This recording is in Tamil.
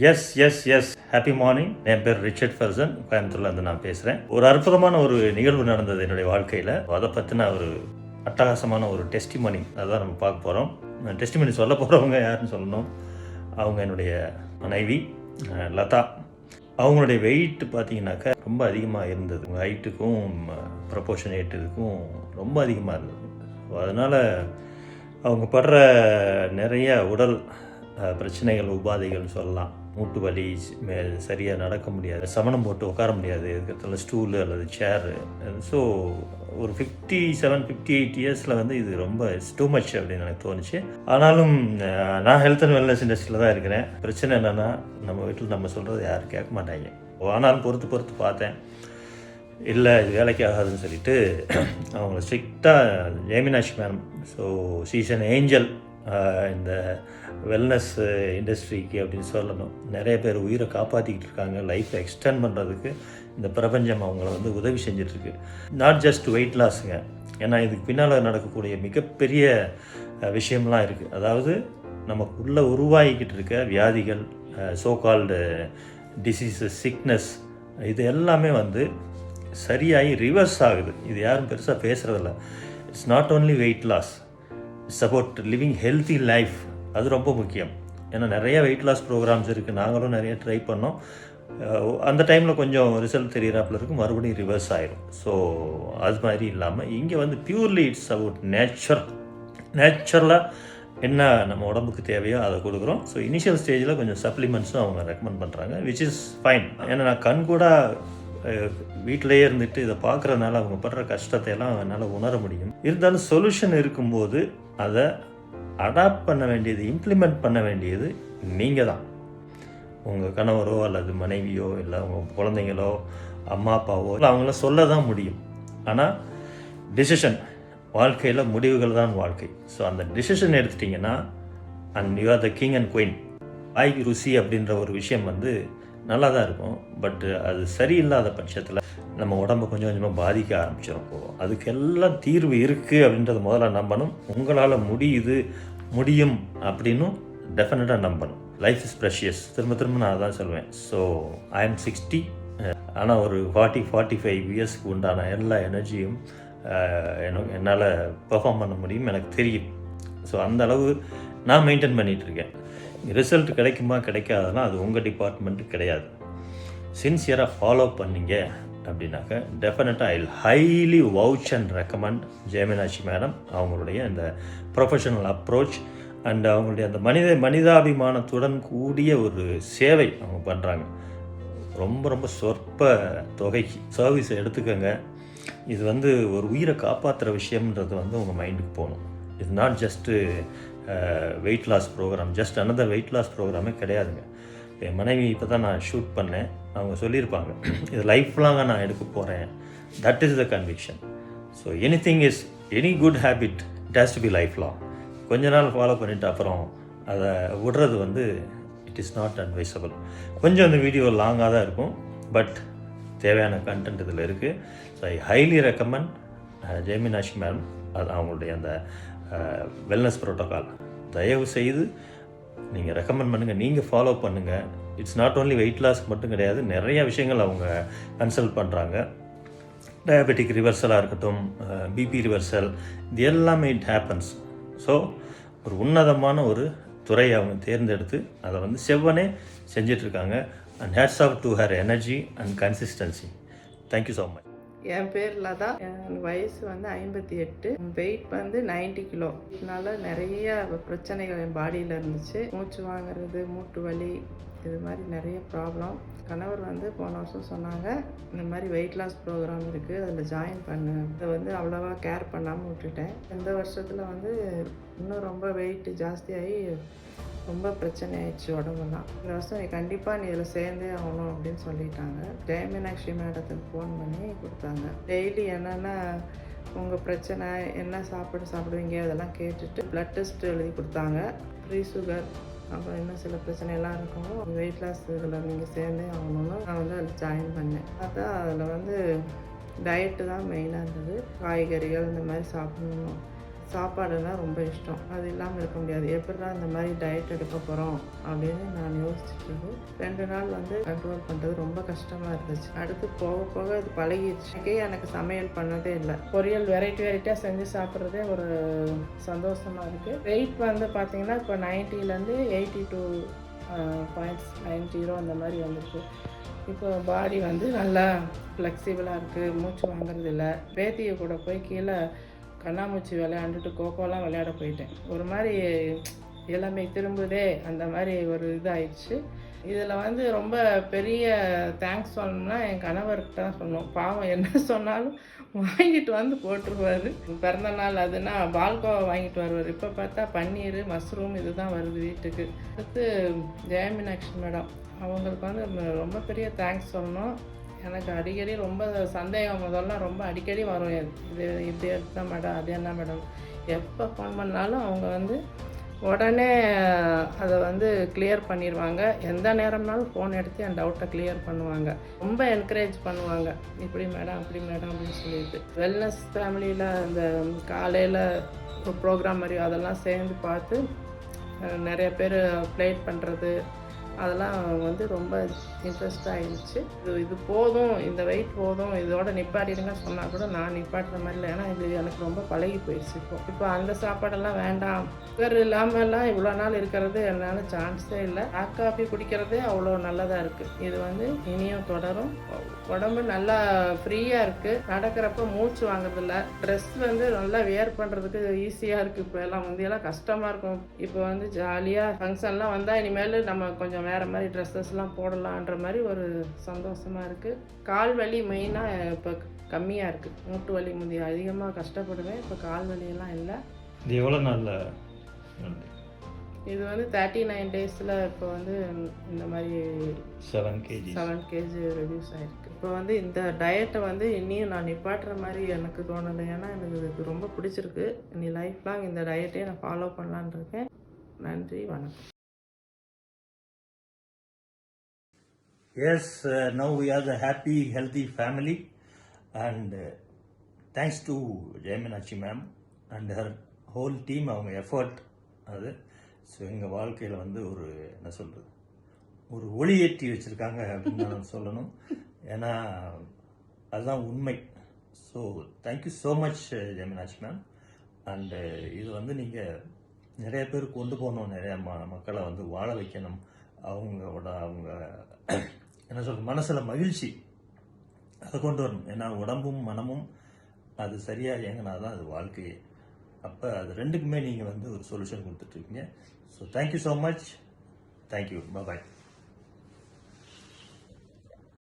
Yes yes yes happy morning என் பேர் ரிச்சர்ட் ஃபர்சன். கோயம்புத்தூர்லேருந்து நான் பேசுகிறேன் ஒரு அற்புதமான ஒரு நிகழ்வு நடந்தது என்னுடைய வாழ்க்கையில். அதை பற்றின ஒரு அட்டகாசமான ஒரு டெஸ்டிமனி அதான் நம்ம பார்க்க போகிறோம் டெஸ்டிமனி சொல்ல போகிறவங்க யாருன்னு சொல்லணும். அவங்க என்னுடைய மனைவி லதா. அவங்களுடைய வெயிட் பார்த்தீங்கன்னாக்கா ரொம்ப அதிகமாக இருந்தது. உங்கள் ஹைட்டுக்கும் ப்ரப்போர்ஷனேட் இதுக்கும் ரொம்ப அதிகமாக இருந்தது. அதனால் அவங்க படுற நிறைய உடல் பிரச்சனைகள் உபாதைகள்னு சொல்லலாம். மூட்டு வலி மேல் சரியாக நடக்க முடியாது சமணம் போட்டு உட்கார முடியாது இருக்கிறதுல ஸ்டூலு அல்லது சேரு ஸோ ஒரு ஃபிஃப்டி செவன் ஃபிஃப்டி எயிட் இயர்ஸில் வந்து இது ரொம்ப டூ மச் அப்படின்னு எனக்கு தோணுச்சு. ஆனாலும் நான் ஹெல்த் அண்ட் வெல்னஸ் இண்டஸ்ட்ரியில் தான் இருக்கிறேன். பிரச்சனை என்னென்னா நம்ம வீட்டில் நம்ம சொல்கிறது யாரும் கேட்க மாட்டாங்க. ஆனாலும் பொறுத்து பொறுத்து பார்த்தேன். இல்லை இது வேலைக்கு ஆகாதுன்னு சொல்லிட்டு அவங்கள ஸ்ட்ரிக்டாக ஜெமினாஷ் மேம் ஸோ சீசன் ஏஞ்சல் இந்த வெல்னஸ் இண்டஸ்ட்ரிக்கு அப்படின்னு சொல்லணும். நிறைய பேர் உயிரை காப்பாற்றிக்கிட்டு இருக்காங்க. லைஃப்பை எக்ஸ்டெண்ட் பண்ணுறதுக்கு இந்த பிரபஞ்சம் அவங்கள வந்து உதவி செஞ்சிட்ருக்கு. நாட் ஜஸ்ட் வெயிட் லாஸுங்க ஏன்னா இதுக்கு பின்னால் நடக்கக்கூடிய மிகப்பெரிய விஷயம்லாம் இருக்குது அதாவது நமக்குள்ளே உருவாகிக்கிட்டு இருக்க வியாதிகள் சோகால்டு டிசீஸஸ் சிக்னஸ் இது எல்லாமே வந்து சரியாகி ரிவர்ஸ் ஆகுது. இது யாரும் பெருசாக பேசுகிறதில்ல it's not only weight loss it's about living healthy life அது ரொம்ப முக்கியம். ஏன்னா நிறைய வெயிட் லாஸ் ப்ரோக்ராம்ஸ் இருக்குது நாங்களும் நிறைய ட்ரை பண்ணோம். அந்த டைமில் கொஞ்சம் ரிசல்ட் தெரியிறாப்புல இருக்கும். மறுபடியும் ரிவர்ஸ் ஆயிரும். ஸோ அது மாதிரி இல்லாமல் இங்கே வந்து பியூர்லி இட்ஸ் அபவுட் நேச்சுரல் நேச்சுரலாக என்ன நம்ம உடம்புக்கு தேவையோ அதை கொடுக்குறோம். ஸோ இனிஷியல் ஸ்டேஜில் கொஞ்சம் சப்ளிமெண்ட்ஸும் அவங்க ரெக்கமெண்ட் பண்ணுறாங்க விச் இஸ் ஃபைன் ஏன்னா நான் கண் கூட வீட்டிலேயே இருந்துட்டு இதை பார்க்குறதுனால அவங்க படுற கஷ்டத்தை எல்லாம் என்னால் உணர முடியும். இருந்தாலும் சொல்யூஷன் இருக்கும்போது அதை அடாப்ட் பண்ண வேண்டியது இம்ப்ளிமெண்ட் பண்ண வேண்டியது நீங்கள் தான் உங்கள் கணவரோ அல்லது மனைவியோ இல்லை உங்கள் குழந்தைங்களோ அம்மா அப்பாவோ இல்லை அவங்கள சொல்ல தான் முடியும். ஆனால் டிசிஷன் வாழ்க்கையில் முடிவுகள் தான் வாழ்க்கை. ஸோ அந்த டிசிஷன் எடுத்துட்டிங்கன்னா and you are the king and queen வாய் ருசி அப்படின்ற ஒரு விஷயம் வந்து நல்லா தான் இருக்கும். பட் அது சரியில்லாத பட்சத்தில் நம்ம உடம்பை கொஞ்சம் கொஞ்சமாக பாதிக்க ஆரம்பிச்சிடும் அதுக்கெல்லாம் தீர்வு இருக்குது அப்படின்றத முதல்ல நம்பணும். உங்களால் முடியுது முடியும் அப்படின்னும் டெஃபினட்டாக நம்பணும். லைஃப் இஸ் ப்ரெஷியஸ் திரும்ப திரும்ப நான் அதான் சொல்லுவேன் ஸோ ஐ எம் சிக்ஸ்டி ஆனால் ஒரு ஃபார்ட்டி ஃபார்ட்டி ஃபைவ் இயர்ஸ்க்கு உண்டான எல்லா எனர்ஜியும் என்னால் பெர்ஃபார்ம் பண்ண முடியும். எனக்கு தெரியும். ஸோ அந்த அளவு நான் மெயின்டைன் பண்ணிகிட்டு இருக்கேன். ரிசல்ட் கிடைக்குமா கிடைக்காதுன்னா அது உங்கள் டிபார்ட்மெண்ட்டு கிடையாது. சின்சியராக ஃபாலோ பண்ணீங்க அப்படின்னாக்க டெஃபினட்டாக I highly vouch and recommend Jayameenakshi madam அவங்களுடைய அந்த ப்ரொஃபஷனல் அப்ரோச் அண்ட் அவங்களுடைய அந்த மனித மனிதாபிமானத்துடன் கூடிய ஒரு சேவை அவங்க பண்ணுறாங்க ரொம்ப ரொம்ப சொற்ப தொகைக்கு சர்வீஸை எடுத்துக்கோங்க. இது வந்து ஒரு உயிரை காப்பாற்றுற விஷயம்ன்றது வந்து உங்கள் மைண்டுக்கு போகணும். இது not just weight loss programme just another weight loss ப்ரோக்ராமே கிடையாதுங்க. என் மனைவி இப்போ தான் நான் ஷூட் பண்ணேன். அவங்க சொல்லியிருப்பாங்க இது லைஃப் லாங்காக நான் எடுக்க போகிறேன் that is the conviction so anything is any good habit it has to be lifelong கொஞ்ச நாள் ஃபாலோ பண்ணிட்டு அப்புறம் அதை விடுறது வந்து இட் இஸ் நாட் அட்வைசபிள் கொஞ்சம் அந்த வீடியோ லாங்காக தான் இருக்கும் பட் தேவையான கண்டென்ட் இதில் இருக்குது so I highly recommend Jayameenakshi ma'am அது அவங்களுடைய அந்த வெல்னஸ் ப்ரோட்டோக்கால் தயவு செய்து நீங்கள் ரெக்கமெண்ட் பண்ணுங்கள் நீங்கள் ஃபாலோ பண்ணுங்கள் it's not only weight loss மட்டும் கிடையாது நிறைய விஷயங்கள் அவங்க கன்சல்ட் பண்ணுறாங்க டயபெட்டிக் ரிவர்சலாக இருக்கட்டும் பிபி ரிவர்சல் இது எல்லாமே இட் ஹேப்பன்ஸ் ஸோ ஒரு உன்னதமான ஒரு துறையை அவங்க தேர்ந்தெடுத்து அதை வந்து செவ்வனே செஞ்சிட்ருக்காங்க and hats off to her energy and consistency thank you so much என் பேர் லதா என் வயசு வந்து ஐம்பத்தி எட்டு. வெயிட் வந்து 90 கிலோ இதனால நிறைய பிரச்சனைகள் என் பாடியில் இருந்துச்சு. மூச்சு வாங்குறது மூட்டு வலி இது மாதிரி நிறைய ப்ராப்ளம் கணவர் வந்து போன வருஷம் சொன்னாங்க இந்த மாதிரி வெயிட் லாஸ் ப்ரோக்ராம் இருக்குது அதில் ஜாயின் பண்ணு. அதை வந்து அவ்வளோவா கேர் பண்ணாமல் விட்டுட்டேன். இந்த வருஷத்தில் வந்து இன்னும் ரொம்ப வெயிட் ஜாஸ்தியாகி ரொம்ப பிரச்சனை ஆயிடுச்சு உடம்புலாம். இந்த வருஷம் நீ கண்டிப்பாக நீ இதில் சேர்ந்தே ஆகணும் அப்படின்னு சொல்லிட்டாங்க. ஜெயமீனாட்சி மேடத்துக்கு ஃபோன் பண்ணி கொடுத்தாங்க. டெய்லி என்னென்ன உங்கள் பிரச்சனை என்ன சாப்பாடு சாப்பிடுவீங்க அதெல்லாம் கேட்டுட்டு ப்ளட் டெஸ்ட் எழுதி கொடுத்தாங்க. ஃப்ரீ சுகர் அப்புறம் இன்னும் சில பிரச்சனைலாம் இருக்கும் வெயிட் லாஸ் இதில் நீங்கள் சேர்ந்தே ஆகணும்னு நான் வந்து அதில் ஜாயின் பண்ணேன். பார்த்தா அதில் வந்து டயட்டு தான் மெயினாக இருந்தது. காய்கறிகள் இந்த மாதிரி சாப்பிடணும். சாப்பாடுலாம் ரொம்ப இஷ்டம். அது இல்லாமல் இருக்க முடியாது. எப்படிடா இந்த மாதிரி டயட் எடுக்க போகிறோம் அப்படின்னு நான் யோசிச்சுட்டு ரெண்டு நாள் வந்து கண்ட்ரோல் பண்ணுறது ரொம்ப கஷ்டமாக இருந்துச்சு. அடுத்து போக போக அது பழகிடுச்சு. எனக்கு சமையல் பண்ணதே இல்லை. பொரியல் வெரைட்டி வெரைட்டியாக செஞ்சு சாப்பிட்றதே ஒரு சந்தோஷமாக இருக்குது வெயிட் வந்து பார்த்தீங்கன்னா இப்போ நைன்ட்டிலேருந்து eighty two points nine zero அந்த மாதிரி வந்துருக்கு இப்போ பாடி வந்து நல்லா ஃப்ளெக்சிபிளாக இருக்குது மூச்சு வாங்குறதில்ல இல்லை. பேத்தியை கூட போய் கீழே கண்ணாமூச்சி விளையாண்டுட்டு கோகோலாம் விளையாட போயிட்டேன். ஒரு மாதிரி இளமை திரும்புதே அந்த மாதிரி ஒரு இதாகிடுச்சு இதில் வந்து ரொம்ப பெரிய தேங்க்ஸ் சொல்லணும்னா என் கணவர்கிட்ட தான் சொல்லணும். பாவம் என்ன சொன்னாலும் வாங்கிட்டு வந்து போட்டுருவார். பிறந்த நாள் அதுனா பால்கோவா வாங்கிட்டு வருவார். இப்போ பார்த்தா பன்னீர் மஷ்ரூம் இதுதான் வருது வீட்டுக்கு. அடுத்து ஜெயமீனாட்சி மேடம். அவங்களுக்கு வந்து ரொம்ப பெரிய தேங்க்ஸ் சொல்லணும். எனக்கு அடிக்கடி ரொம்ப சந்தேகம். முதல்ல ரொம்ப அடிக்கடி வரும். இது இப்படி எடுத்தா மேடம் அது என்ன மேடம்? எப்போ ஃபோன் பண்ணாலும் அவங்க வந்து உடனே அதை வந்து கிளியர் பண்ணிடுவாங்க எந்த நேரம்னாலும் ஃபோன் எடுத்து என் டவுட்டை கிளியர் பண்ணுவாங்க. ரொம்ப என்கரேஜ் பண்ணுவாங்க. இப்படி மேடம் அப்படி மேடம் அப்படின்னு சொல்லிட்டு. வெல்னஸ் ஃபேமிலியில் இந்த காலையில் ஒரு ப்ரோக்ராம் மாதிரி அதெல்லாம் சேர்ந்து பார்த்து நிறைய பேர் ப்ளேட் பண்ணுறது அதெல்லாம் வந்து ரொம்ப இன்ட்ரெஸ்டாக ஆயிடுச்சு இது இது போதும் இந்த வெயிட் போதும் இதோட நிப்பாட்டிடுங்க சொன்னால் கூட நான் நிப்பாட்டுற மாதிரி இல்லை. ஏன்னா இது எனக்கு ரொம்ப பழகி போயிடுச்சு இப்போ. இப்போ அந்த சாப்பாடெல்லாம் வேண்டாம். சுகர் இல்லாமல்லாம் இவ்வளோ நாள் இருக்கிறது என்னால் சான்ஸே இல்லை. பிளாக் காஃபி குடிக்கிறதே அவ்வளோ நல்லதாக இருக்குது இது வந்து இனியும் தொடரும். உடம்பு நல்லா ஃப்ரீயாக இருக்குது நடக்கிறப்ப மூச்சு வாங்குறதில்ல. ட்ரெஸ் வந்து நல்லா வியர் பண்ணுறதுக்கு ஈஸியாக இருக்குது இப்போ எல்லாம் முந்தையெல்லாம் கஷ்டமாக இருக்கும். இப்போ வந்து ஜாலியாக ஃபங்க்ஷன்லாம் வந்தால் இனிமேல் நம்ம கொஞ்சம் வேறு மாதிரி ட்ரெஸ்ஸஸ்லாம் போடலான்ற மாதிரி ஒரு சந்தோஷமாக இருக்குது கால் வலி மெயினாக இப்போ கம்மியாக இருக்குது மூட்டு வலி முந்தைய அதிகமாக கஷ்டப்படுவேன். இப்போ கால் வலியெல்லாம் இல்லை. இது எவ்வளோ நாளில்? இது வந்து தேர்ட்டி நைன் டேஸில் இப்போ வந்து இந்த மாதிரி seven KG seven KG reduce ஆயிருக்கு. இப்போ வந்து இந்த டயட்டை வந்து இனியும் நான் நிப்பாட்டுற மாதிரி எனக்கு தோணலை. ஏன்னா எனக்கு இது ரொம்ப பிடிச்சிருக்கு. இனி லைஃப் லாங் இந்த டயட்டே நான் ஃபாலோ பண்ணலான்னு இருக்கேன். நன்றி வணக்கம். Yes, uh, now we are the happy, healthy family, and uh, thanks to Jayamanachi ma'am and her whole team, அவங்க எஃபர்ட் அது ஸோ எங்கள் வாழ்க்கையில் வந்து ஒரு என்ன சொல்கிறது ஒரு ஒளி ஏற்றி வச்சுருக்காங்க அப்படின்னு நான் சொல்லணும். ஏன்னா அதுதான் உண்மை. So thank you so much Jeminakshi ma'am and இது வந்து நீங்கள் நிறைய பேர் கொண்டு போகணும். நிறையா ம மக்களை வந்து வாழ வைக்கணும். அவங்களோட அவங்க என்ன சொல்ற மனசில் மகிழ்ச்சி. அதை கொண்டு வரணும். ஏன்னா உடம்பும் மனமும் அது சரியாக இயங்கினா தான் அது வாழ்க்கையே. அப்போ அது ரெண்டுக்குமே நீங்கள் வந்து ஒரு solution கொடுத்துட்ருக்கீங்க so thank you so much thank you bye